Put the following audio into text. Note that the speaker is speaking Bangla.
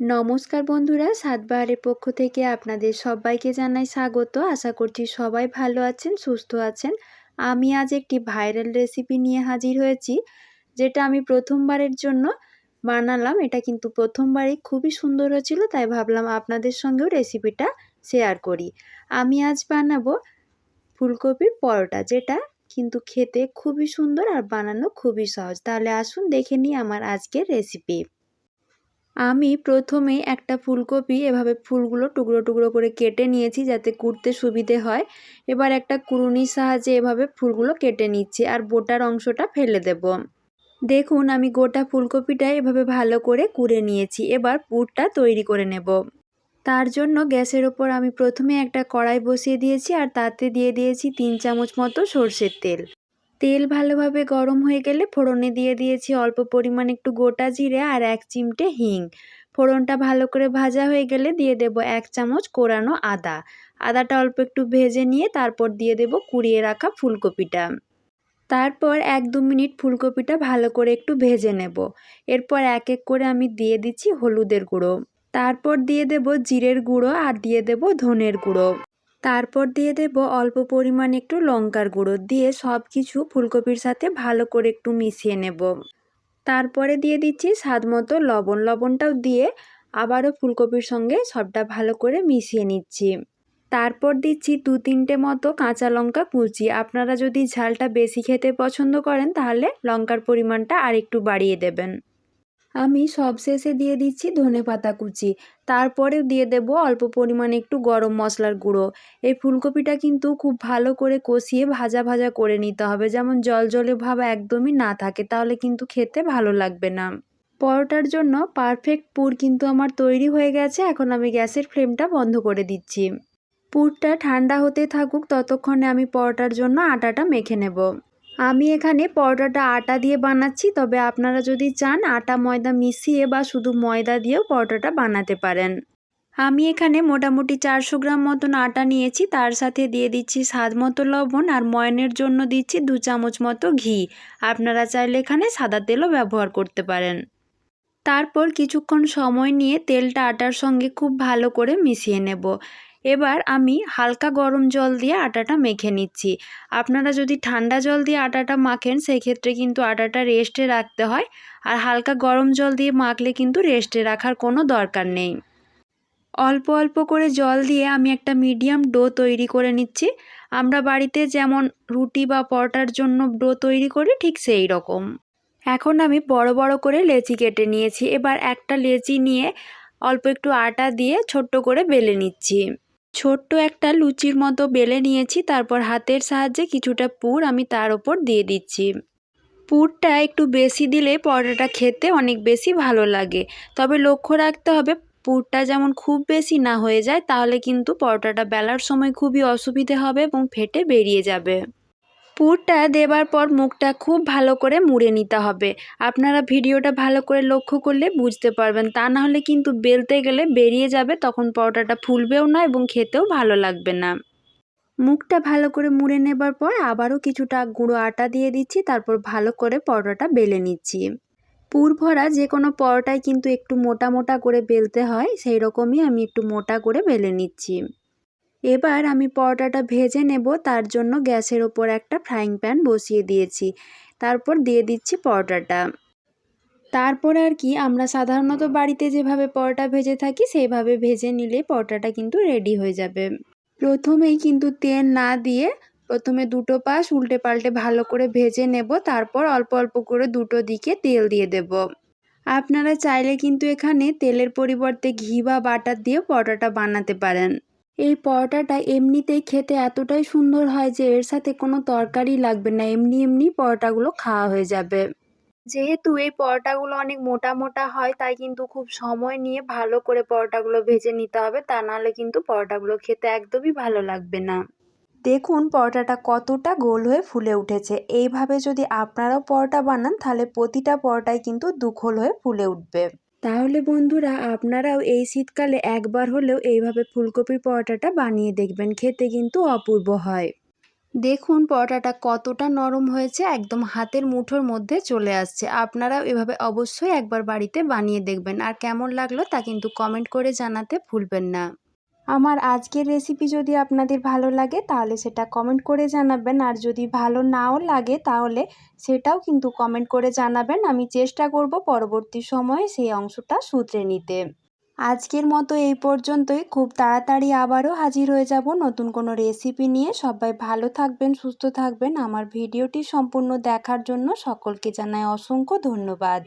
নমস্কার বন্ধুরা, সাতবাহারের পক্ষ থেকে আপনাদের সবাইকে জানাই স্বাগত। আশা করছি সবাই ভালো আছেন, সুস্থ আছেন। আমি আজ একটি ভাইরাল রেসিপি নিয়ে হাজির হয়েছি, যেটা আমি প্রথমবারের জন্য বানালাম। এটা কিন্তু প্রথমবারই, খুবই সুন্দর হয়েছিল, তাই ভাবলাম আপনাদের সঙ্গেও রেসিপিটা শেয়ার করি। আমি আজ বানাবো ফুলকপির পরোটা, যেটা কিন্তু খেতে খুবই সুন্দর আর বানানো খুবই সহজ। তাহলে আসুন দেখে নিই আমার আজকের রেসিপি। আমি প্রথমে একটা ফুলকপি এভাবে ফুলগুলো টুকরো টুকরো করে কেটে নিয়েছি যাতে কুড়তে সুবিধে হয়। এবার একটা কুড়ুনির সাহায্যে এভাবে ফুলগুলো কেটে নিচ্ছি আর বোটার অংশটা ফেলে দেব। দেখুন, আমি গোটা ফুলকপিটা এভাবে ভালো করে কুড়ে নিয়েছি। এবার পুরটা তৈরি করে নেব। তার জন্য গ্যাসের ওপর আমি প্রথমে একটা কড়াই বসিয়ে দিয়েছি আর তাতে দিয়ে দিয়েছি তিন চামচ মতো সর্ষের তেল। তেল ভালোভাবে গরম হয়ে গেলে ফোড়নে দিয়ে দিয়েছি অল্প পরিমাণ একটু গোটা জিরে আর এক চিমটে হিং। ফোড়নটা ভালো করে ভাজা হয়ে গেলে দিয়ে দেব এক চামচ কোরানো আদা। আদাটা অল্প একটু ভেজে নিয়ে তারপর দিয়ে দেব কুড়িয়ে রাখা ফুলকপিটা। তারপর এক দু মিনিট ফুলকপিটা ভালো করে একটু ভেজে নেব। এরপর এক এক করে আমি দিয়ে দিচ্ছি হলুদের গুঁড়ো। তারপর দিয়ে দেব জিরের গুঁড়ো আর দিয়ে দেব ধনের গুঁড়ো। তারপর দিয়ে দেব অল্প পরিমাণ একটু লঙ্কার গুঁড়ো। দিয়ে সব কিছু ফুলকপির সাথে ভালো করে একটু মিশিয়ে নেব। তারপরে দিয়ে দিচ্ছি স্বাদ মতো লবণ। লবণটাও দিয়ে আবারও ফুলকপির সঙ্গে সবটা ভালো করে মিশিয়ে নিচ্ছি। তারপর দিচ্ছি দু তিনটে মতো কাঁচা লঙ্কা কুচি। আপনারা যদি ঝালটা বেশি খেতে পছন্দ করেন তাহলে লঙ্কার পরিমাণটা আর একটু বাড়িয়ে দেবেন। আমি সবশেষে দিয়ে দিচ্ছি ধনে পাতা কুচি। তারপরেও দিয়ে দেব অল্প পরিমাণে একটু গরম মশলার গুঁড়ো। এই ফুলকপিটা কিন্তু খুব ভালো করে কষিয়ে ভাজা ভাজা করে নিতে হবে। যেমন জল জলে ভাব একদমই না থাকে, তাহলে কিন্তু খেতে ভালো লাগবে না। পরোটার জন্য পারফেক্ট পুর কিন্তু আমার তৈরি হয়ে গেছে। এখন আমি গ্যাসের ফ্লেমটা বন্ধ করে দিচ্ছি। পুরটা ঠান্ডা হতে থাকুক, ততক্ষণে আমি পরোটার জন্য আটাটা মেখে নেব। আমি এখানে পরোটাটা আটা দিয়ে বানাচ্ছি, তবে আপনারা যদি চান আটা ময়দা মিশিয়ে বা শুধু ময়দা দিয়েও পরোটাটা বানাতে পারেন। আমি এখানে মোটামুটি চারশো গ্রাম মতন আটা নিয়েছি, তার সাথে দিয়ে দিচ্ছি স্বাদ মতো লবণ আর ময়নের জন্য দিচ্ছি দু চামচ মতো ঘি। আপনারা চাইলে এখানে সাদা তেলও ব্যবহার করতে পারেন। তারপর কিছুক্ষণ সময় নিয়ে তেলটা আটার সঙ্গে খুব ভালো করে মিশিয়ে নেব। এবার আমি হালকা গরম জল দিয়ে আটাটা মেখে নিচ্ছি। আপনারা যদি ঠান্ডা জল দিয়ে আটাটা মাখেন, সেক্ষেত্রে কিন্তু আটাটা রেস্টে রাখতে হয়। আর হালকা গরম জল দিয়ে মাখলে কিন্তু রেস্টে রাখার কোনো দরকার নেই। অল্প অল্প করে জল দিয়ে আমি একটা মিডিয়াম ডো তৈরি করে নিচ্ছি। আমরা বাড়িতে যেমন রুটি বা পরোটার জন্য ডো তৈরি করি, ঠিক সেই রকম। এখন আমি বড় বড় করে লেচি কেটে নিয়েছি। এবার একটা লেচি নিয়ে অল্প একটু আটা দিয়ে ছোট্ট করে বেলে নিচ্ছি। ছোট্ট একটা লুচির মতো বেলে নিয়েছি, তারপর হাতের সাহায্যে কিছুটা পুর আমি তার ওপর দিয়ে দিচ্ছি। পুরটা একটু বেশি দিলে পরোটাটা খেতে অনেক বেশি ভালো লাগে। তবে লক্ষ্য রাখতে হবে, পুরটা যেমন খুব বেশি না হয়ে যায়, তাহলে কিন্তু পরোটাটা বেলার সময় খুবই অসুবিধে হবে এবং ফেটে বেরিয়ে যাবে। পুরটা দেবার পর মুখটা খুব ভালো করে মুড়ে নিতে হবে। আপনারা ভিডিওটা ভালো করে লক্ষ্য করলে বুঝতে পারবেন। তা না হলে কিন্তু বেলতে গেলে বেরিয়ে যাবে, তখন পরোটাটা ফুলবেও না এবং খেতেও ভালো লাগবে না। মুখটা ভালো করে মুড়ে নেবার পর আবারও কিছুটা গুঁড়ো আটা দিয়ে দিচ্ছি, তারপর ভালো করে পরোটাটা বেলে নিচ্ছি। পুর ভরা যে কোনো পরোটায় কিন্তু একটু মোটা মোটা করে বেলতে হয় সেই রকমই আমি একটু মোটা করে বেলে নিচ্ছি। এবার আমি পরোটাটা ভেজে নেব, তার জন্য গ্যাসের ওপর একটা ফ্রাইং প্যান বসিয়ে দিয়েছি। তারপর দিয়ে দিচ্ছি পরোটাটা। তারপর আর কি, আমরা সাধারণত বাড়িতে যেভাবে পরোটা ভেজে থাকি সেইভাবে ভেজে নিলে পরোটাটা কিন্তু রেডি হয়ে যাবে। প্রথমেই কিন্তু তেল না দিয়ে প্রথমে দুটো পাশ উল্টে পাল্টে ভালো করে ভেজে নেব, তারপর অল্প অল্প করে দুটো দিকে তেল দিয়ে দেব। আপনারা চাইলে কিন্তু এখানে তেলের পরিবর্তে ঘি বা বাটার দিয়ে পরোটাটা বানাতে পারেন। এই পরোটাটা এমনিতেই খেতে এতটাই সুন্দর হয় যে এর সাথে কোনো তরকারি লাগবে না, এমনি এমনি পরোটাগুলো খাওয়া হয়ে যাবে। যেহেতু এই পরোটাগুলো অনেক মোটা মোটা হয়, তাই কিন্তু খুব সময় নিয়ে ভালো করে পরোটাগুলো ভেজে নিতে হবে, তা নাহলে কিন্তু পরোটাগুলো খেতে একদমই ভালো লাগবে না। দেখুন পরোটাটা কতটা গোল হয়ে ফুলে উঠেছে। এইভাবে যদি আপনারাও পরোটা বানান, তাহলে প্রতিটা পরোটাই কিন্তু দুখোল হয়ে ফুলে উঠবে। তাহলে বন্ধুরা, আপনারাও এই শীতকালে একবার হলেও এইভাবে ফুলকপির পরোটাটা বানিয়ে দেখবেন, খেতে কিন্তু অপূর্ব হয়। দেখুন, পরোটাটা কতটা নরম হয়েছে, একদম হাতের মুঠোর মধ্যে চলে আসছে। আপনারাও এভাবে অবশ্যই একবার বাড়িতে বানিয়ে দেখবেন, আর কেমন লাগল তা কিন্তু কমেন্ট করে জানাতে ভুলবেন না। আমার আজকের রেসিপি যদি আপনাদের ভালো লাগে, তাহলে সেটা কমেন্ট করে জানাবেন। আর যদি ভালো নাও লাগে, তাহলে সেটাও কিন্তু কমেন্ট করে জানাবেন। আমি চেষ্টা করব পরবর্তী সময়ে সেই অংশটা শুধরে নিতে। আজকের মতো এই পর্যন্তই। খুব তাড়াতাড়ি আবারও হাজির হয়ে যাব নতুন কোনো রেসিপি নিয়ে। সবাই ভালো থাকবেন, সুস্থ থাকবেন। আমার ভিডিওটি সম্পূর্ণ দেখার জন্য সকলকে জানাই অসংখ্য ধন্যবাদ।